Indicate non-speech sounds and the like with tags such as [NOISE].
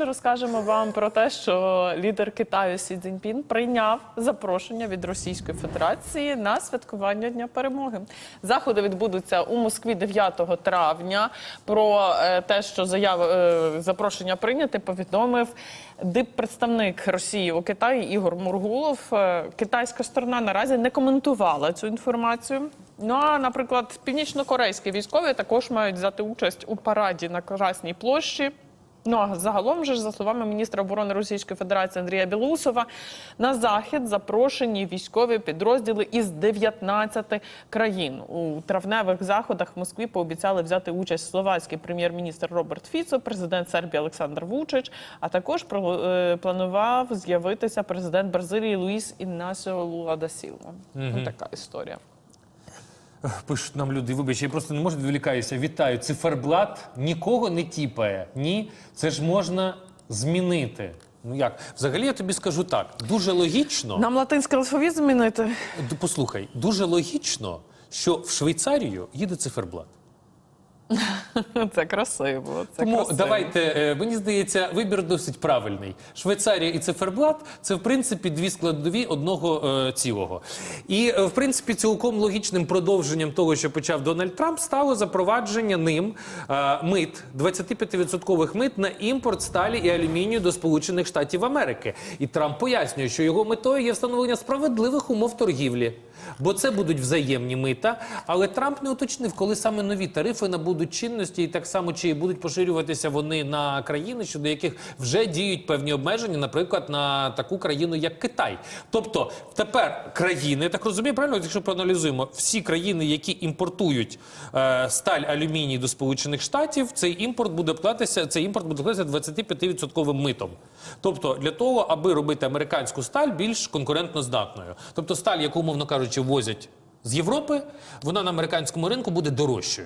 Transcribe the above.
Розкажемо вам про те, що лідер Китаю Сі Цзіньпін прийняв запрошення від Російської Федерації на святкування Дня Перемоги. Заходи відбудуться у Москві 9 травня. Про е, те, що заяви е, запрошення прийняти, повідомив диппредставник Росії у Китаї Ігор Мургулов. Е, Китайська сторона наразі не коментувала цю інформацію. Ну а наприклад, північно-корейські військові також мають взяти участь у параді на Красній площі. Ну а загалом же ж, за словами міністра оборони Російської Федерації Андрія Білоусова, на захід запрошені військові підрозділи із 19 країн. У травневих заходах в Москві пообіцяли взяти участь словацький прем'єр-міністр Роберт Фіцо, президент Сербії Олександр Вучич, а також е, планував з'явитися президент Бразилії Луїс Іннасіо Лула да Сілва. Ось Така історія. Пишуть нам люди, вибач, я просто не можу відволікаюся. Вітаю, циферблат нікого не тіпає. Ні, це ж можна змінити. Ну як? Взагалі я тобі скажу так: дуже логічно. Нам латинський алфавіт змінити. Послухай, дуже логічно, що в Швейцарію їде циферблат. [LAUGHS] Це красиво. Це Тому красиво. давайте, е, мені здається, вибір досить правильний. Швейцарія і циферблат це в принципі дві складові одного е, цілого. І е, в принципі, цілком логічним продовженням того, що почав Дональд Трамп, стало запровадження ним е, мит 25% мит на імпорт сталі і алюмінію до Сполучених Штатів Америки. І Трамп пояснює, що його метою є встановлення справедливих умов торгівлі. Бо це будуть взаємні мита. Але Трамп не уточнив, коли саме нові тарифи набудуть чинності, і так само чи будуть поширюватися вони на країни, щодо яких вже діють певні обмеження, наприклад, на таку країну, як Китай. Тобто тепер країни, так розумію, правильно, якщо проаналізуємо, всі країни, які імпортують е, сталь алюміній до Сполучених Штатів, цей імпорт буде платитися, цей імпорт буде платитися 25% митом. Тобто для того, аби робити американську сталь більш конкурентно здатною. Тобто сталь, яку, умовно кажучи, возять з Європи, вона на американському ринку буде дорожчою.